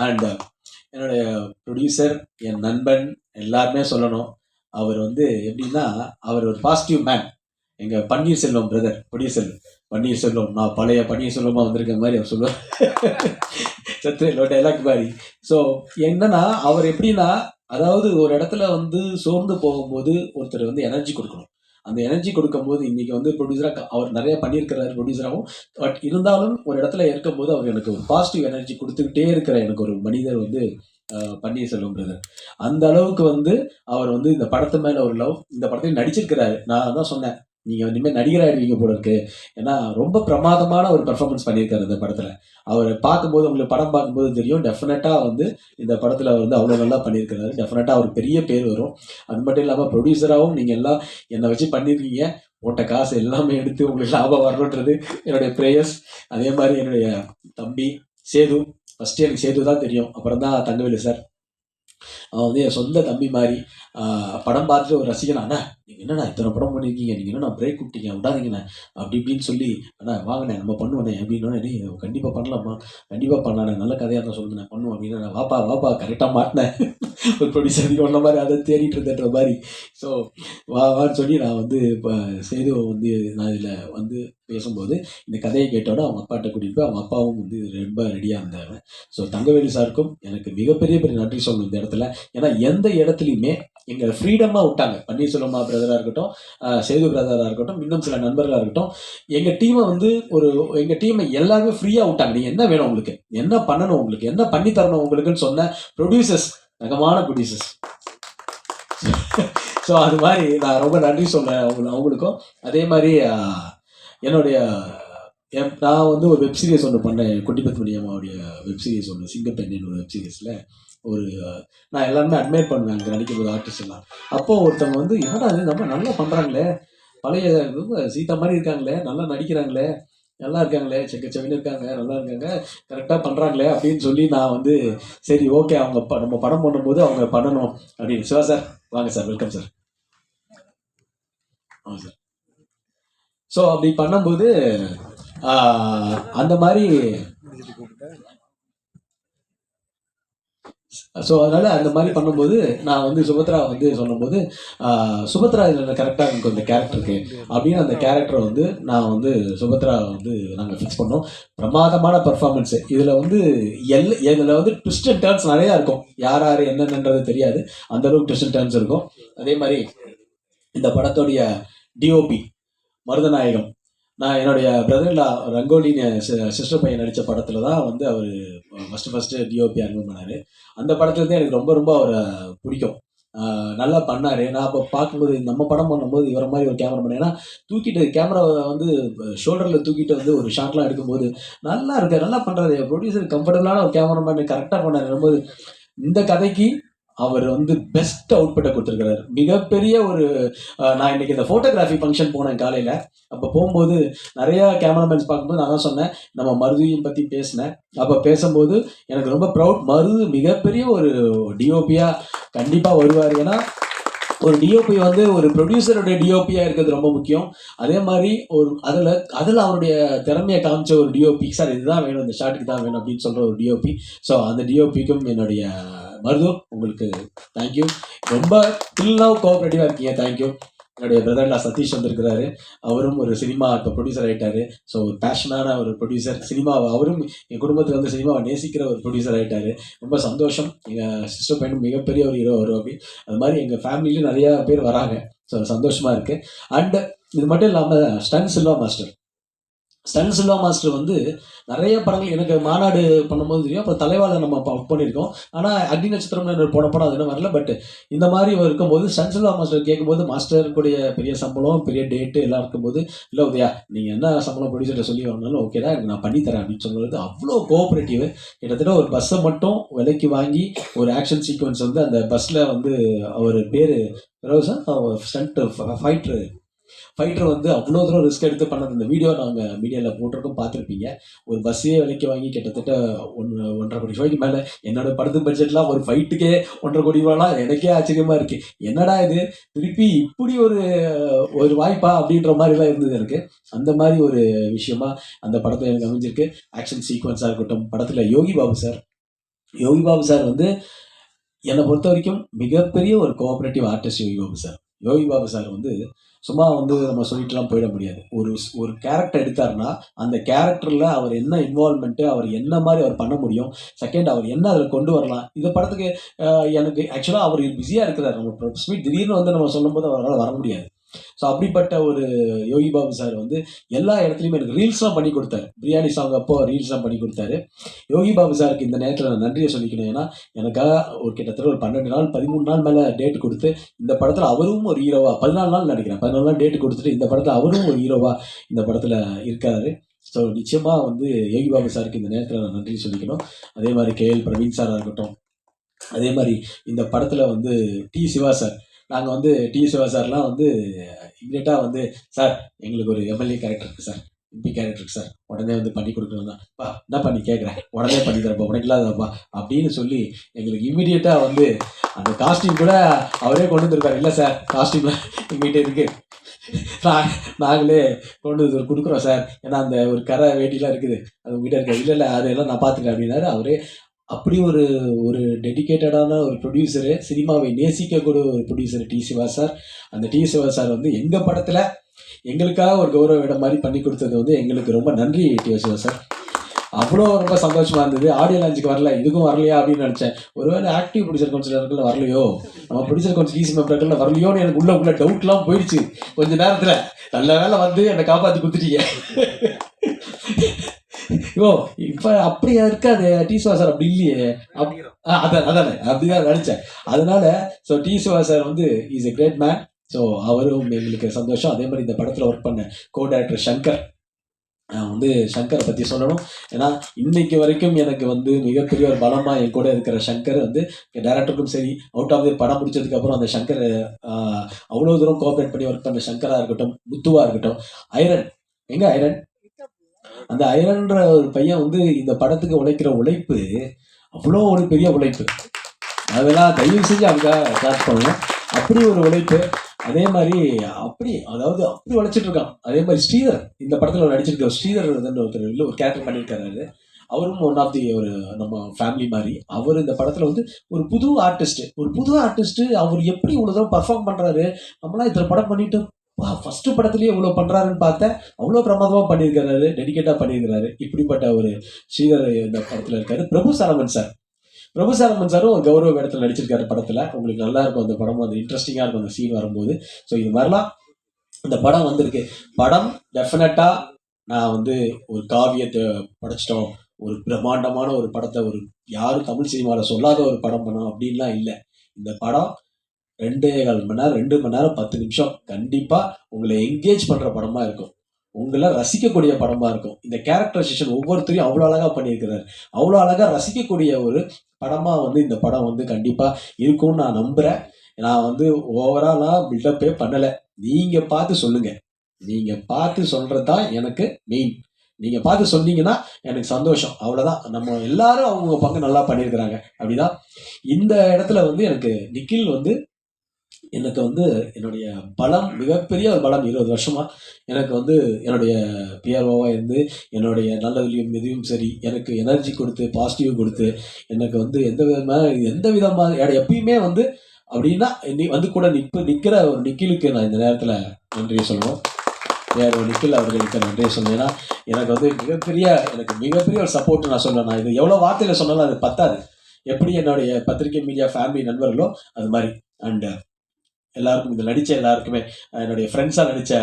Speaker 2: and என்னுடைய ப்ரொடியூசர் என் நண்பன் எல்லாருமே சொல்லணும். அவர் வந்து எப்படின்னா அவர் ஒரு பாசிட்டிவ் மேன் எங்கள் பன்னீர்செல்வம் பிரதர் ப்ரொடியூசர் பன்னீர்செல்வம் நான் பழைய பன்னீர்செல்வமாக வந்திருக்க மாதிரி அவர் சொல்லுவார். [LAUGHS] சத்து டைலாக் மாதிரி. ஸோ என்னன்னா அவர் எப்படின்னா அதாவது ஒரு இடத்துல வந்து சோர்ந்து போகும்போது ஒருத்தர் வந்து எனர்ஜி கொடுக்கணும். அந்த எனர்ஜி கொடுக்கும்போது இன்னைக்கு வந்து ப்ரொடியூசராக அவர் நிறைய பண்ணியிருக்கிறாரு ப்ரொடியூசராகவும் பட் இருந்தாலும் ஒரு இடத்துல இருக்கும்போது அவர் எனக்கு ஒரு பாசிட்டிவ் எனர்ஜி கொடுத்துக்கிட்டே இருக்கிற எனக்கு ஒரு மனிதர் வந்து பன்னீர் செல்வம் பிரதர் அந்த அளவுக்கு வந்து அவர் வந்து இந்த படத்து மேல ஒரு லவ் இந்த படத்தில் நடிச்சிருக்கிறாரு. நான் தான் சொன்னேன். நீங்கள் இனிமேல் நடிகராகிடுவீங்க போல இருக்கு ஏன்னா ரொம்ப பிரமாதமான ஒரு பெர்ஃபார்மன்ஸ் பண்ணியிருக்காரு இந்த படத்தில். அவர் பார்க்கும்போது உங்களுக்கு படம் பார்க்கும்போது தெரியும் டெஃபினட்டாக வந்து இந்த படத்தில் வந்து அவ்வளோ நல்லா பண்ணியிருக்கிறாரு. டெஃபினட்டாக அவர் பெரிய பேர் வரும். அது மட்டும் இல்லாமல் ப்ரொடியூசராகவும் நீங்கள் எல்லாம் என்னை வச்சு பண்ணியிருக்கீங்க போட்ட காசு எல்லாமே எடுத்து உங்களுக்கு லாபம் வரணுன்றது என்னுடைய ப்ரேயர்ஸ் அதே மாதிரி என்னுடைய தம்பி சேது ஃபஸ்ட்டு எனக்கு சேது தான் தெரியும். அப்புறம் தான் தங்கவேலு சார் அவன் வந்து என் சொந்த தம்பி மாதிரி படம் பார்த்துட்டு ஒரு ரசிகன் அண்ணா நீங்கள் என்னண்ணா இத்தனை படம் பண்ணியிருக்கீங்க நீங்கள் என்ன பிரேக் விட்டீங்க? விடாதீங்கண்ணே. அப்படி இப்படின்னு சொல்லி அண்ணா வாங்கண்ணே நம்ம பண்ணுவோண்ணே அப்படின்னோடனே கண்டிப்பாக பண்ணலாமா. கண்டிப்பாக பண்ணலாண்ணே நல்ல கதையாக இருந்தால் சொல்லுண்ணே பண்ணுவோம். அப்படின்னு நான் வாப்பா வாப்பா கரெக்டாக மாட்டினேன் [LAUGHS] ஒரு ப்ரொடியூசர் ஒன்ன மாதிரி அதை தேடிட்டு இருந்தன்ற மாதிரி. ஸோ வா வான்னு சொல்லி நான் வந்து இப்போ சேது வந்து நான் இதில் வந்து பேசும்போது இந்த கதையை கேட்டோட அவங்க அப்பாட்ட கூட்டிகிட்டு போய் அவங்க அப்பாவும் வந்து ரொம்ப ரெடியாக இருந்தாங்க. ஸோ தங்கவேலு சாருக்கும் எனக்கு மிகப்பெரிய பெரிய நன்றி சொல்லணும் இந்த இடத்துல. ஏன்னா எந்த இடத்துலையுமே எங்களை ஃப்ரீடமாக விட்டாங்க. பன்னீர்செல்வமா பிரதராக இருக்கட்டும் சேது பிரதராக இருக்கட்டும் இன்னும் சில நண்பர்களாக இருக்கட்டும் எங்கள் டீமை வந்து ஒரு எங்கள் டீமை எல்லாருமே ஃப்ரீயாக விட்டாங்க. நீங்கள் என்ன வேணும் உங்களுக்கு? என்ன பண்ணணும் உங்களுக்கு? என்ன பண்ணி தரணும் உங்களுக்குன்னு சொன்ன ப்ரொடியூசர்ஸ் ரகமான ப்ரொடியூசர்ஸ் ஸோ அது மாதிரி நான் ரொம்ப நன்றி சொல்கிறேன் அவங்க அவங்களுக்கும். அதே மாதிரி என்னுடைய என் நான் வந்து ஒரு வெப் சீரிஸ் ஒன்று பண்ணேன். குட்டிபத் மணியம்மாவுடைய வெப் சீரிஸ் ஒன்று சிங்கப்பெண்ணின் ஒரு வெப் சீரிஸில் ஒரு நான் எல்லாருமே அட்மையர் பண்ணுவேன் அங்கே நடிக்கும்போது ஆர்டிஸ்ட் எல்லாம். அப்போது ஒருத்தவங்க வந்து என்னடா இது? நம்ம நல்லா பண்ணுறாங்களே பழைய இவங்க சீதா மாதிரி இருக்காங்களே. நல்லா நடிக்கிறாங்களே. நல்லா இருக்காங்களே. செக்க செவின்னு இருக்காங்க. நல்லா இருக்காங்க. கரெக்டாக பண்ணுறாங்களே அப்படின்னு சொல்லி நான் வந்து சரி ஓகே அவங்க ப- நம்ம படம் பண்ணும்போது அவங்க பண்ணணும். அப்படின்னு. சார் சார் வாங்க சார். Welcome sir. ஆமாம் சார். ஸோ அப்படி பண்ணும்போது அந்த மாதிரி ஸோ அதனால அந்த மாதிரி பண்ணும்போது நான் வந்து சுபத்ரா வந்து சொல்லும்போது சுபத்ரா இதில் கரெக்டாக எனக்கு அந்த கேரக்டர் இருக்கு. அப்படின்னு அந்த கேரக்டரை வந்து நான் வந்து சுபத்ரா வந்து நாங்கள் ஃபிக்ஸ் பண்ணோம். பிரமாதமான பர்ஃபார்மன்ஸு இதில் வந்து எல் இதில் வந்து ட்விஸ்ட் அண்ட் டேர்ன்ஸ் நிறையா இருக்கும். யார் யார் என்னென்னன்றது தெரியாது. அந்த அளவுக்கு ட்விஸ்ட் அண்ட் டேர்ன்ஸ் இருக்கும். அதே மாதிரி இந்த படத்துடைய டிஓபி மருதநாயகம். நான் என்னுடைய பிரதர்லா ரங்கோலின்னு சிஸ்டர் பையன் நடித்த படத்தில் தான் வந்து அவர் ஃபஸ்ட்டு ஃபஸ்ட்டு டிஓபி அறிமுகம் பண்ணார். அந்த படத்துலேருந்து எனக்கு ரொம்ப ரொம்ப அவரை பிடிக்கும். நல்லா பண்ணார். நான் அப்போ பார்க்கும்போது நம்ம படம் பண்ணும்போது இவரை மாதிரி ஒரு கேமரா பண்ணேன். ஏன்னா தூக்கிட்டு கேமராவை வந்து ஷோல்டரில் தூக்கிட்டு வந்து ஒரு ஷாட்லாம் எடுக்கும்போது நல்லா இருக்கு நல்லா பண்ணுறாரு ப்ரொடியூசர் கம்ஃபர்டபுளான ஒரு கேமராமேன் கரெக்டாக பண்ணார். போது இந்த கதைக்கு அவர் வந்து பெஸ்ட் அவுட்புட்டை கொடுத்துருக்கிறார். மிகப்பெரிய ஒரு நான் இன்னைக்கு இந்த ஃபோட்டோகிராஃபி ஃபங்க்ஷன் போனேன் காலையில். அப்போ போகும்போது நிறைய கேமராமேன்ஸ் பார்க்கும்போது நான் தான் சொன்னேன் நம்ம மருதியும் பற்றி பேசினேன். அப்போ பேசும்போது எனக்கு ரொம்ப ப்ரௌட் மருது மிகப்பெரிய ஒரு டிஓபியாக கண்டிப்பாக வருவார். ஏன்னா ஒரு டிஓபி வந்து ஒரு ப்ரொடியூசருடைய டிஓபியாக இருக்கிறது ரொம்ப முக்கியம். அதே மாதிரி ஒரு அதில் அதில் அவருடைய திறமையை காமிச்ச ஒரு டிஓபி சார் இதுதான் வேணும் இந்த ஷாட்டுக்கு தான் வேணும் அப்படின்னு சொல்கிற ஒரு டிஓபி ஸோ அந்த டிஓபிக்கும் என்னுடைய மருது உங்களுக்கு தேங்க்யூ ரொம்ப ஃபுல்லாக கோஆப்ரேட்டிவாக இருக்கீங்க தேங்க்யூ என்னுடைய பிரதர்லா சதீஷ் வந்திருக்கிறாரு. அவரும் ஒரு சினிமா இப்போ ப்ரொடியூசர் ஆகிட்டாரு ஸோ ஒரு பேஷனான ஒரு ப்ரொடியூசர் சினிமாவை அவரும் என் குடும்பத்தில் வந்து சினிமாவை நேசிக்கிற ஒரு ப்ரொடியூசர் ஆகிட்டாரு ரொம்ப சந்தோஷம். எங்கள் சிஸ்டர் பையனும் மிகப்பெரிய ஒரு ஹீரோ வரும் அப்படின்னு அது மாதிரி எங்கள் ஃபேமிலியிலும் நிறையா பேர் வராங்க. ஸோ சந்தோஷமாக இருக்குது அண்டு இது மட்டும் இல்லாமல் stunt Silva master stunt Silva master வந்து நிறைய படங்கள் எனக்கு மாநாடு பண்ணும்போது தெரியும். அப்புறம் தலைவாழை நம்ம பண்ணியிருக்கோம். ஆனால் அக்னி நட்சத்திரம்னு போன படம் அது இன்னும் வரல. பட் இந்த மாதிரி இருக்கும்போது ஸ்டன் சில்வா மாஸ்டர் கேட்கும்போது மாஸ்டர் பெரிய சம்பளம் பெரிய டேட்டு எல்லாம் இருக்கும்போது இல்லை உதயா நீங்கள் என்ன சம்பளம் ப்ரொடியூசர்கிட்ட சொல்லி வாங்கினாலும் ஓகே தான் எனக்கு நான் பண்ணித்தரேன் அப்படின்னு சொல்லுறது அவ்வளோ கோஆப்ரேட்டிவ் கிட்டத்தட்ட ஒரு பஸ்ஸை மட்டும் விலைக்கு வாங்கி ஒரு ஆக்ஷன் சீக்வன்ஸ் வந்து அந்த பஸ்ஸில் வந்து அவர் பேர் ஸ்டண்ட் ஃபைட்ரு ஃபைட்டர் வந்து அவ்வளோ தூரம் ரிஸ்க் எடுத்து பண்ணது. இந்த வீடியோ நாங்கள் மீடியாவில் போட்டிருக்கோம் பார்த்துருப்பீங்க. ஒரு பஸ்ஸே விலைக்கு வாங்கி கிட்டத்தட்ட ஒன்று ஒன்றரை கோடி ரூபாய்க்கு மேலே. என்னோட படத்து பட்ஜெட்லாம் ஒரு ஃபைட்டுக்கே ஒன்றரை கோடி ரூபாலாம் எனக்கே ஆச்சரியமாக இருக்குது என்னடா இது? திருப்பி இப்படி ஒரு ஒரு வாய்ப்பா அப்படின்ற மாதிரிலாம் இருந்தது எனக்கு. அந்த மாதிரி ஒரு விஷயமா அந்த படத்தில் எனக்கு அமைஞ்சிருக்கு. ஆக்ஷன் சீக்வன்ஸாக இருக்கட்டும் படத்தில் யோகி பாபு சார் யோகி பாபு சார் வந்து என்னை பொறுத்த வரைக்கும் மிகப்பெரிய ஒரு cooperative artist Yogi Babu sir Yogi Babu sir வந்து சும்மா வந்து நம்ம சொல்லிட்டுலாம் போயிட முடியாது. ஒரு ஒரு கேரக்டர் எடுத்தாருன்னா அந்த கேரக்டரில் அவர் என்ன இன்வால்மெண்ட்டு அவர் என்ன மாதிரி அவர் பண்ண முடியும்? செகண்ட் அவர் என்ன அதில் கொண்டு வரலாம்? இந்த படத்துக்கு எனக்கு ஆக்சுவலாக அவர் பிஸியாக இருக்கிறார். நம்ம ஸ்பீட் திடீர்னு வந்து நம்ம சொல்லும்போது அவரால் வர முடியாது. ஸோ அப்படிப்பட்ட ஒரு யோகி பாபு சார் வந்து எல்லா இடத்துலையுமே எனக்கு ரீல்ஸ்லாம் பண்ணி கொடுத்தாரு. பிரியாணி சாங் அப்போ ரீல்ஸ்லாம் பண்ணி கொடுத்தாரு. யோகி பாபு சாருக்கு இந்த நேரத்தில் நான் நன்றியை சொல்லிக்கணும் ஏன்னா எனக்காக ஒரு கிட்டத்தட்ட ஒரு பன்னெண்டு நாள் பதிமூணு நாள் மேலே டேட் கொடுத்து இந்த படத்தில் அவரும் ஒரு ஹீரோவா பதினாலு நாள் நடிக்கிறேன். பதினாலு நாள் டேட் கொடுத்துட்டு இந்த படத்தில் அவரும் ஒரு ஹீரோவா இந்த படத்தில் இருக்காரு. ஸோ நிச்சயமாக வந்து யோகி பாபு சாருக்கு இந்த நேரத்தில் நான் நன்றி சொல்லிக்கணும். அதே மாதிரி கேஎல் பிரவீன் சாராக இருக்கட்டும். அதே மாதிரி இந்த படத்தில் வந்து டி சிவா சார் நாங்கள் வந்து டி சிவா சார்லாம் வந்து இம்மிடியட்டாக வந்து சார் எங்களுக்கு ஒரு எம்எல்ஏ கேரக்டர் இருக்குது சார் எம்பி கேரக்ட்ருக்கு சார் உடனே வந்து பண்ணி கொடுக்கணும். தான் பா என்ன பண்ணி கேட்குறேன் உடனே பண்ணி தரப்பா உனக்கு இல்லாதப்பா அப்படின்னு சொல்லி எங்களுக்கு இம்மிடியட்டாக வந்து அந்த காஸ்டியூம் கூட அவரே கொண்டு வந்திருக்காரு. இல்லை சார் காஸ்டியூம் எங்ககிட்ட இருக்குது நாங்களே கொண்டு வந்து கொடுக்குறோம் சார் ஏன்னா அந்த ஒரு கரை வேட்டிலாம் இருக்குது. அது உங்ககிட்ட இருக்க. இல்லை இல்லை. அதெல்லாம் நான் பார்த்துக்கிறேன். அப்படின்னாரு. அவரே அப்படி ஒரு ஒரு டெடிகேட்டடான ஒரு ப்ரொடியூசரு சினிமாவை நேசிக்கக்கூடிய ஒரு ப்ரொடியூசர் டி சிவா சார். அந்த டி சிவா சார் வந்து எங்கள் படத்தில் எங்களுக்காக ஒரு கௌரவ இடம் மாதிரி பண்ணி கொடுத்தது வந்து எங்களுக்கு ரொம்ப நன்றி டி சிவா சார். அவ்வளோ ரொம்ப சந்தோஷமா இருந்தது. ஆடியோ லான்ச்சுக்கு வரல இதுக்கும் வரலையா அப்படின்னு நினச்சேன். ஒருவேளை ஆக்டிவ் ப்ரொடியூசர் கவுன்சிலர்கள் வரலையோ? நம்ம ப்ரொடியூசர் கவுன்சில் ஈசி மெம்பர்கள் வரலையோன்னு எனக்கு உள்ள உள்ள டவுட்லாம் போயிடுச்சு. கொஞ்ச நேரத்தில் நல்ல வேலை வந்து என்னை காப்பாற்றி கொடுத்துட்டீங்க. ஓ இப்போ அப்படியா இருக்காது டி சிவா சார் அப்படி இல்லையே. அதான் அதானே அப்படிதான் நினச்சேன். அதனால ஸோ டி சிவா சார் வந்து is a great man so அவரும் எங்களுக்கு சந்தோஷம். அதே மாதிரி இந்த படத்தில் ஒர்க் பண்ண கோ டேரக்டர் சங்கர் நான் வந்து சங்கரை பற்றி சொல்லணும். ஏன்னா இன்னைக்கு வரைக்கும் எனக்கு வந்து மிகப்பெரிய ஒரு பலமாக என் கூட இருக்கிற சங்கர் வந்து டேரக்டருக்கும் சரி அவுட் ஆஃப் தி படம் முடிச்சதுக்கப்புறம் அந்த சங்கர் அவ்வளோ தூரம் கோஆப்ரேட் பண்ணி ஒர்க் பண்ண சங்கராக இருக்கட்டும் முத்துவா இருக்கட்டும் ஐரன். எங்க ஐரன்? அந்த ஐரன்ற ஒரு பையன் வந்து இந்த படத்துக்கு உழைக்கிற உழைப்பு அவ்வளோ ஒரு பெரிய உழைப்பு. அதெல்லாம் தயவு செஞ்சு அவங்க ஸ்டார்ட் பண்ணணும் அப்படி ஒரு உழைப்பு. அதே மாதிரி அப்படி அதாவது அப்படி உழைச்சிட்டு இருக்கான். அதே மாதிரி ஸ்ரீதர் இந்த படத்தில் நடிச்சிருக்க ஸ்ரீதர் ஒருத்தர் இல்லை ஒரு கேரக்டர் பண்ணியிருக்காரு அவரும் ஒன் ஆஃப் தி ஒரு நம்ம ஃபேமிலி மாதிரி. அவர் இந்த படத்தில் வந்து ஒரு புது ஆர்டிஸ்ட் ஒரு புது ஆர்டிஸ்ட் அவர் எப்படி இவ்வளோ தூரம் பர்ஃபார்ம் பண்ணுறாரு நம்மளாம் இத்தனை படம் பண்ணிட்டு ஃபர்ஸ்ட் படத்துலேயே இவ்வளோ பண்ணுறாருன்னு பார்த்தேன். அவ்வளோ பிரமாதமாக பண்ணியிருக்கிறாரு டெடிக்கேட்டாக பண்ணியிருக்கிறாரு. இப்படிப்பட்ட ஒரு ஸ்ரீதர் இந்த படத்தில் இருக்காரு. பிரபு சரவணன் சார் பிரபு சாரமன் சாரும் ஒரு கௌரவ இடத்துல நடிச்சிருக்காரு படத்தில். உங்களுக்கு நல்லா இருக்கும் அந்த படம் அந்த இன்ட்ரெஸ்டிங்காக இருக்கும் அந்த சீன் வரும்போது. ஸோ இது மாதிரிலாம் இந்த படம் வந்திருக்கு. படம் டெஃபினட்டாக நான் வந்து ஒரு காவியத்தை படைச்சிட்டோம். ஒரு பிரம்மாண்டமான ஒரு படத்தை ஒரு யாரும் தமிழ் சினிமாவில் சொல்லாத ஒரு படம் பண்ணோம் அப்படின்லாம் இல்லை. இந்த படம் ரெண்டே கால் மணி நேரம் ரெண்டு மணி நேரம் பத்து நிமிஷம். கண்டிப்பாக உங்களை என்கேஜ் பண்ணுற படமாக இருக்கும். உங்களை ரசிக்கக்கூடிய படமாக இருக்கும். இந்த கேரக்டரைசேஷன் ஒவ்வொருத்தரையும் அவ்வளோ அழகாக பண்ணியிருக்கிறாரு. அவ்வளோ அழகாக ரசிக்கக்கூடிய ஒரு படமாக வந்து இந்த படம் வந்து கண்டிப்பாக இருக்கும்னு நான் நம்புகிறேன் நான் வந்து ஓவராலாக பில்டப்பே பண்ணலை. நீங்கள் பார்த்து சொல்லுங்கள் நீங்கள் பார்த்து சொல்கிறது தான் எனக்கு மெயின் நீங்கள் பார்த்து சொன்னீங்கன்னா எனக்கு சந்தோஷம். அவ்வளோதான் நம்ம எல்லாரும் அவங்க பங்கு நல்லா பண்ணியிருக்கிறாங்க. அப்படிதான். இந்த இடத்துல வந்து எனக்கு நிக்கில் வந்து எனக்கு வந்து என்னுடைய பலம் மிகப்பெரிய ஒரு பலம் இருபது வருஷமாக எனக்கு வந்து என்னுடைய பிஆர்ஓவாக இருந்து என்னுடைய நல்லதுலையும் இதுவும் சரி எனக்கு எனர்ஜி கொடுத்து பாசிட்டிவ் கொடுத்து எனக்கு வந்து எந்த விதமாக எந்த விதமாக எப்பயுமே வந்து அப்படின்னா நீ வந்து கூட நிற்பு நிற்கிற ஒரு நிக்கிலுக்கு நான் இந்த நேரத்தில் நன்றியை சொல்லுவோம். வேறு ஒரு நிக்கில் அவர்களுக்கு நன்றியை சொன்னேன் ஏன்னா எனக்கு வந்து மிகப்பெரிய எனக்கு மிகப்பெரிய ஒரு சப்போர்ட் நான் சொல்லுவேன் நான் இது எவ்வளோ வார்த்தையில் சொன்னாலும் அது பத்தாது. எப்படி என்னுடைய பத்திரிகை மீடியா ஃபேமிலி நண்பர்களோ அது மாதிரி. அண்டு எல்லாருக்கும் இதில் நடித்த எல்லாருக்குமே என்னுடைய ஃப்ரெண்ட்ஸாக நடித்த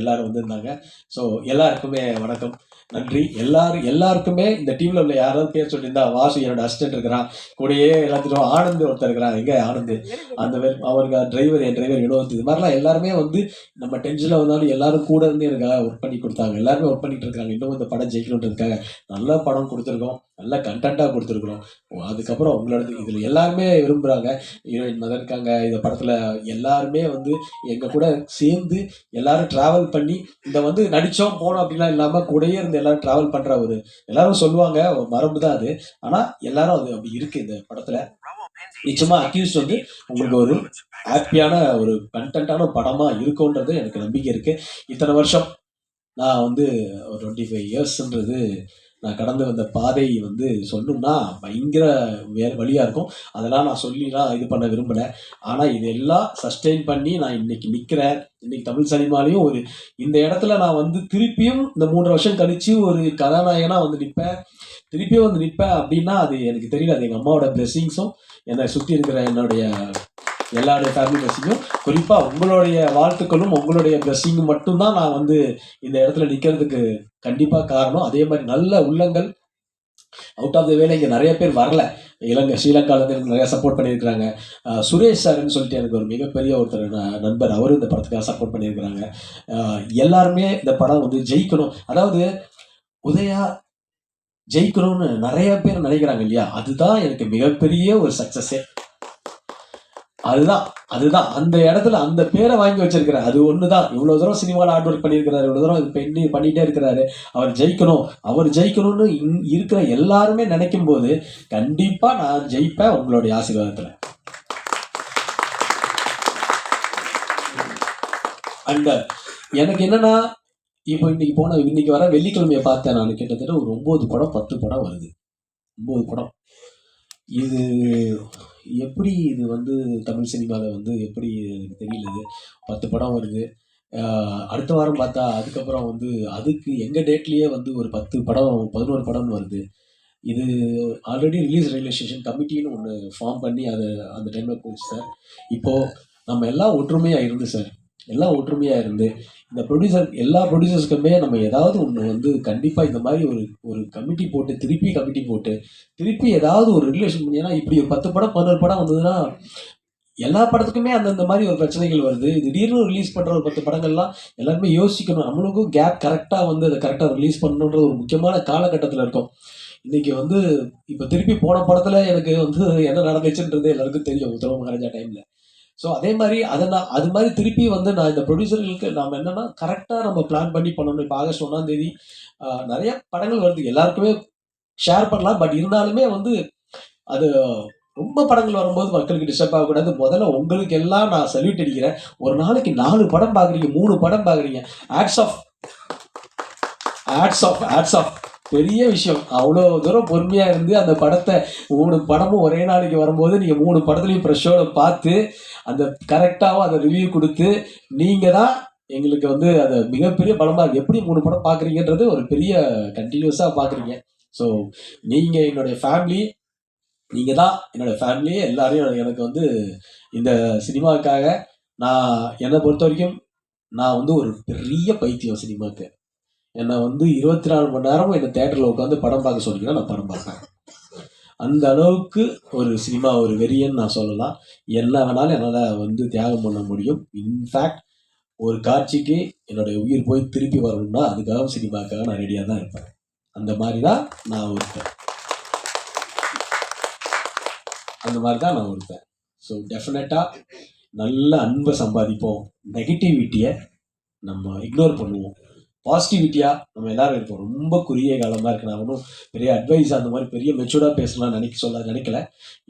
Speaker 2: எல்லாரும் வந்திருந்தாங்க. ஸோ எல்லாருக்குமே வணக்கம். நன்றி. எல்லாரும் எல்லாருக்குமே இந்த டீம்ல உள்ள யாராவது பேர் சொல்லியிருந்தா வாசு என்னோட அசிஸ்டன்ட் இருக்கிறான். கூடயே எல்லாத்துக்கும் ஆனந்த் ஒருத்தர் இருக்கிறான். எங்கே ஆனந்த்? அந்த பேர் அவருக்கு டிரைவர் என் டிரைவர் வினோத். இது மாதிரிலாம் எல்லாருமே வந்து நம்ம டென்ஷன்ல வந்தாலும் எல்லாரும் கூட இருந்து எனக்காக ஒர்க் பண்ணி கொடுத்தாங்க. எல்லாருமே ஒர்க் பண்ணிட்டு இருக்காங்க. இன்னும் இந்த படம் ஜெயிக்கணுன்றதுக்காக நல்ல படம் கொடுத்துருக்கோம். நல்ல கண்டென்ட்டாக கொடுத்துருக்குறோம். அதுக்கப்புறம் உங்களோட இதில் எல்லாருமே விரும்புகிறாங்க ஹீரோயின் மதன் இருக்காங்க. இந்த படத்தில் எல்லாருமே வந்து எங்கள் கூட சேர்ந்து எல்லாரும் ட்ராவல் பண்ணி இந்த வந்து நடித்தோம் போனோம் அப்படிலாம் இல்லாமல் கூடயே இருந்து எல்லாரும் ட்ராவல் பண்ணுற ஒரு எல்லாரும் சொல்லுவாங்க ஒரு மரபு தான் அது. ஆனால் எல்லாரும் அது அப்படி இருக்குது இந்த படத்தில். நிச்சயமா அக்யூஸ் வந்து உங்களுக்கு ஒரு ஹாப்பியான ஒரு கண்டென்ட்டான படமாக இருக்கும்ன்றது எனக்கு நம்பிக்கை இருக்குது இத்தனை வருஷம் நான் வந்து ஒரு டுவெண்ட்டி ஃபைவ் இயர்ஸ்ன்றது நான் கடந்து வந்த பாதை வந்து சொல்லணும்னா பயங்கர வே வழியாக இருக்கும். அதெல்லாம் நான் சொல்லிலாம் இது பண்ண விரும்பலை. ஆனால் இதெல்லாம் சஸ்டெயின் பண்ணி நான் இன்னைக்கு நிற்கிறேன் இன்னைக்கு தமிழ் சினிமாலையும் ஒரு இந்த இடத்துல நான் வந்து திருப்பியும் இந்த மூன்று வருஷம் கழித்து ஒரு கதாநாயகனாக வந்து நிற்பேன் திருப்பியும் வந்து நிற்பேன் அப்படின்னா அது எனக்கு தெரியல. அது எங்கள் அம்மாவோட பிளெஸிங்ஸும் என்னை சுற்றி இருக்கிற என்னுடைய எல்லாருடைய ஃபேமிலி பிளஸிங்கும் குறிப்பாக உங்களுடைய வாழ்த்துக்களும் உங்களுடைய பிளஸிங்கும் மட்டும்தான் நான் வந்து இந்த இடத்துல நிற்கிறதுக்கு கண்டிப்பாக காரணம். அதே மாதிரி நல்ல உள்ளங்கள் அவுட் ஆஃப் த வேலை இங்கே நிறைய பேர் வரல. இலங்கை ஸ்ரீலங்காவிலேருந்து எனக்கு நிறையா சப்போர்ட் பண்ணியிருக்கிறாங்க. சுரேஷ் சார்னு சொல்லிட்டு எனக்கு ஒரு மிகப்பெரிய ஒருத்தர் ந- நண்பர். அவரும் இந்த படத்துக்காக சப்போர்ட் பண்ணியிருக்கிறாங்க. எல்லாருமே இந்த படம் வந்து ஜெயிக்கணும். அதாவது உதயா ஜெயிக்கணும்னு நிறைய பேர் நினைக்கிறாங்க இல்லையா? அதுதான் எனக்கு மிகப்பெரிய ஒரு சக்ஸஸே அதுதான் அதுதான். அந்த இடத்துல அந்த பேரை வாங்கி வச்சிருக்கிறார். அது ஒன்று தான் இவ்வளோ தூரம் சினிமாவில் ஹார்ட் ஒர்க் பண்ணியிருக்கிறாரு. இவ்வளோ தூரம் இது பண்ணி பண்ணிகிட்டே இருக்கிறாரு. அவர் ஜெயிக்கணும். அவர் ஜெயிக்கணும்னு இங்க இருக்கிற எல்லாருமே நினைக்கும் போது கண்டிப்பாக நான் ஜெயிப்பேன் உங்களுடைய ஆசீர்வாதத்தில். அண்ட் uh, எனக்கு என்னன்னா இப்போ இன்னைக்கு போன இன்னைக்கு வர வெள்ளிக்கிழமையை பார்த்தேன் நான். கிட்டத்தட்ட ஒரு ஒம்பது படம் பத்து படம் வருது. ஒம்பது படம். இது எப்படி இது வந்து தமிழ் சினிமாவில் வந்து எப்படி எனக்கு தெரியல இது? பத்து படம் வருது. அடுத்த வாரம் பார்த்தா அதுக்கப்புறம் வந்து அதுக்கு எங்கள் டேட்லேயே வந்து ஒரு பத்து படம் பதினோரு படம்னு வருது. இது ஆல்ரெடி ரிலீஸ் ரியலைசேஷன் கமிட்டின்னு ஒன்று ஃபார்ம் பண்ணி அதை அந்த டைமில் போச்சு சார். இப்போது நம்ம எல்லாம் ஒற்றுமையாக இருந்து சார். எல்லாம் ஒற்றுமையாக இருந்து இந்த ப்ரொடியூசர் எல்லா ப்ரொடியூசர்ஸ்க்குமே நம்ம ஏதாவது ஒன்று வந்து கண்டிப்பாக இந்த மாதிரி ஒரு ஒரு கமிட்டி போட்டு திருப்பி கமிட்டி போட்டு திருப்பி ஏதாவது ஒரு ரிலேஷன் பண்ணி ஏன்னா இப்படி ஒரு பத்து படம் பதினோரு படம் வந்ததுன்னா எல்லா படத்துக்குமே அந்தந்த மாதிரி ஒரு பிரச்சனைகள் வருது. திடீர்னு ரிலீஸ் பண்ணுற ஒரு பத்து படங்கள்லாம் எல்லாருமே யோசிக்கணும். நம்மளுக்கும் கேப் கரெக்டாக வந்து அதை கரெக்டாக ரிலீஸ் பண்ணணுன்ற ஒரு முக்கியமான காலகட்டத்தில் இருக்கும். இன்றைக்கி வந்து இப்போ திருப்பி போன படத்தில் எனக்கு வந்து என்ன நடந்துச்சுன்றது எல்லாருக்கும் தெரியும். உத்தரவு மகாராஜா டைமில் ஸோ அதே மாதிரி அதை நான் அது மாதிரி திருப்பி வந்து நான் இந்த ப்ரொடியூசர்களுக்கு நாம் என்னென்னா கரெக்டாக நம்ம பிளான் பண்ணி பண்ணணும். இப்போ ஆகஸ்ட் ஒன்றாம் தேதி நிறைய படங்கள் வருது. எல்லாருக்குமே ஷேர் பண்ணலாம். பட் இருந்தாலுமே வந்து அது ரொம்ப படங்கள் வரும்போது மக்களுக்கு டிஸ்டர்ப் ஆகக்கூடாது. முதல்ல உங்களுக்கு எல்லாம் நான் சல்யூட் அடிக்கிறேன். ஒரு நாளைக்கு நாலு படம் பார்க்குறீங்க மூணு படம் பார்க்குறீங்க. Hats off hats off hats off பெரிய விஷயம். அவ்வளோ தூரம் பொறுமையாக இருந்து அந்த படத்தை மூணு படமும் ஒரே நாளைக்கு வரும்போது நீங்கள் மூணு படத்துலையும் ப்ரெஷ்ஷோட பார்த்து அந்த கரெக்டாகவும் அதை ரிவ்யூ கொடுத்து நீங்கள் தான் எங்களுக்கு வந்து அது மிகப்பெரிய பலமாக இருக்குது எப்படி மூணு படம் பார்க்குறீங்கன்றது ஒரு பெரிய கண்டினியூஸாக பார்க்குறீங்க. ஸோ நீங்கள் என்னுடைய ஃபேமிலி நீங்கள் தான் என்னோடய ஃபேமிலியே எல்லாரையும் எனக்கு வந்து இந்த சினிமாவுக்காக நான் என்னை பொறுத்த வரைக்கும் நான் வந்து ஒரு பெரிய பைத்தியம் சினிமாவுக்கு. என்னை வந்து இருபத்தி நாலு மணி நேரமும் என்னை தேட்டரில் உட்காந்து படம் பார்க்க சொன்னீங்கன்னா நான் படம் பார்ப்பேன். அந்த அளவுக்கு ஒரு சினிமா ஒரு வெறியன்னு நான் சொல்லலாம். என்ன வேணாலும் என்னால் வந்து தியாகம் பண்ண முடியும். இன்ஃபேக்ட் ஒரு காட்சிக்கு என்னுடைய உயிர் போய் திருப்பி வரணும்னா அதுக்காக சினிமாக்காக நான் ரெடியாக தான் இருப்பேன். அந்த மாதிரி தான் நான் ஒருத்தன். அந்த மாதிரி தான் நான் ஒருத்தன். ஸோ டெஃபினட்டாக நல்ல அன்பை சம்பாதிப்போம். நெகட்டிவிட்டியை நம்ம இக்னோர் பண்ணுவோம். பாசிட்டிவிட்டியாக நம்ம எல்லாரும் இருப்போம் ரொம்ப குறுகிய காலமாக இருக்கு நான் ஒன்றும் பெரிய அட்வைஸ் அந்த மாதிரி பெரிய மெச்சூர்டாக பேசலாம் நினைக்க சொல்ல நினைக்கல.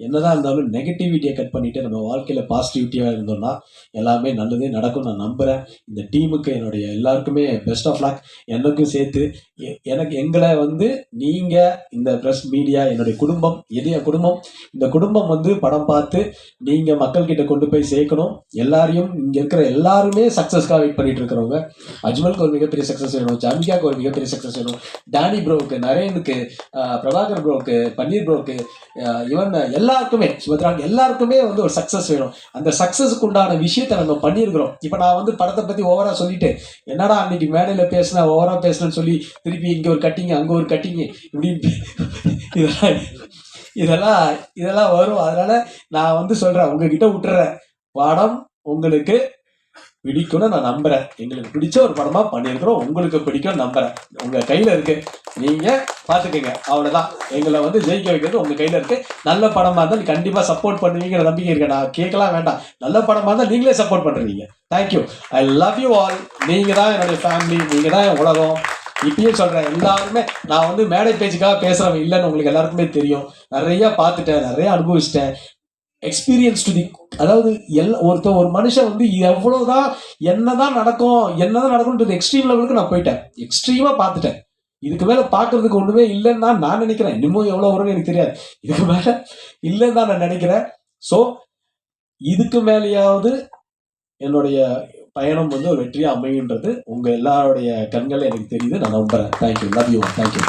Speaker 2: என்னதான் இருந்தாலும் நெகட்டிவிட்டியை கட் பண்ணிவிட்டு நம்ம வாழ்க்கையில் பாசிட்டிவிட்டியாக இருந்தோம்னா எல்லாமே நல்லதே நடக்கும். நான் நம்புகிறேன் இந்த டீமுக்கு என்னுடைய எல்லாருக்குமே பெஸ்ட் ஆஃப் லக் எனக்கும் சேர்த்து எனக்கு எங்களை வந்து நீங்கள் இந்த ப்ரெஸ் மீடியா என்னுடைய குடும்பம் எதிய என் குடும்பம் இந்த குடும்பம் வந்து படம் பார்த்து நீங்கள் மக்கள்கிட்ட கொண்டு போய் சேர்க்கணும். எல்லாரையும் இங்கே இருக்கிற எல்லாருமே சக்ஸஸ்க்காக வெயிட் பண்ணிட்டு இருக்கிறவங்க. அஜ்மலுக்கு ஒரு மிகப்பெரிய சக்ஸஸ் வேணும் ஜாமிகாவுக்கு ஒரு மிகப்பெரிய சக்ஸஸ் வேணும் டேனி ப்ரோவுக்கு நரேனுக்கு பிரபாகர் ப்ரோவுக்கு பன்னீர் ப்ரோவுக்கு இவன் எல்லாருக்குமே சுபத்ரா எல்லாருக்குமே வந்து ஒரு சக்ஸஸ் வேணும். அந்த சக்ஸஸுக்கு உண்டான விஷயத்தை நம்ம பண்ணியிருக்கிறோம். இப்போ நான் வந்து படத்தை பற்றி ஓவராக சொல்லிட்டு என்னடா அன்னைக்கு மேடையில் பேசுனா ஓவராக பேசினேன்னு சொல்லி திருப்பி இங்கே ஒரு கட்டிங்க அங்கே ஒரு கட்டிங்க இப்படின்னு [LAUGHS] இதெல்லாம் இதெல்லாம் இதெல்லாம் வரும். அதனால நான் வந்து சொல்றேன் உங்ககிட்ட விட்டுறேன். படம் உங்களுக்கு பிடிக்கும்னு நான் நம்புறேன். எங்களுக்கு பிடிச்ச ஒரு படமா பண்ணியிருக்கிறோம். உங்களுக்கு பிடிக்கும் நம்புறேன். உங்க கையில இருக்கு. நீங்க பாத்துக்கோங்க. அவ்வளவுதான். எங்களை வந்து ஜெயிக்க வைக்கிறது உங்க கையில இருக்கு. நல்ல படமா இருந்தால் கண்டிப்பா சப்போர்ட் பண்ணுவீங்கிற நம்பிக்கை இருக்கு. நான் கேட்கலாம் வேண்டாம். நல்ல படமா இருந்தால் நீங்களே சப்போர்ட் பண்றீங்க thank you I love you all நீங்க தான் என்னுடைய ஃபேமிலி நீங்க தான் என் உலகம். இப்பயும் சொல்கிறேன் எல்லாருமே நான் வந்து மேடை பேச்சுக்காக பேசுகிறவங்க இல்லைன்னு உங்களுக்கு எல்லாருக்குமே தெரியும். நிறைய பார்த்துட்டேன். நிறைய அனுபவிச்சிட்டேன். எக்ஸ்பீரியன்ஸ் டு தி அதாவது எல்லா ஒருத்தன் ஒரு மனுஷன் வந்து எவ்வளவுதான் என்னதான் நடக்கும் என்னதான் நடக்கும்ன்றது எக்ஸ்ட்ரீம் லெவலுக்கு நான் போயிட்டேன். எக்ஸ்ட்ரீமாக பார்த்துட்டேன். இதுக்கு மேலே பார்க்கறதுக்கு ஒன்றுமே இல்லைன்னு தான் நான் நினைக்கிறேன். இன்னமும் எவ்வளோ வரும்னு எனக்கு தெரியாது. இதுக்கு மேலே இல்லைன்னு தான் நான் நினைக்கிறேன். ஸோ இதுக்கு மேலேயாவது என்னுடைய பயணம் வந்து ஒரு வெற்றியாக அமையுன்றது உங்கள் எல்லாருடைய கண்கள் எனக்கு தெரியுது. நான் நம்புகிறேன் தேங்க்யூ லவ் யூ தேங்க்யூ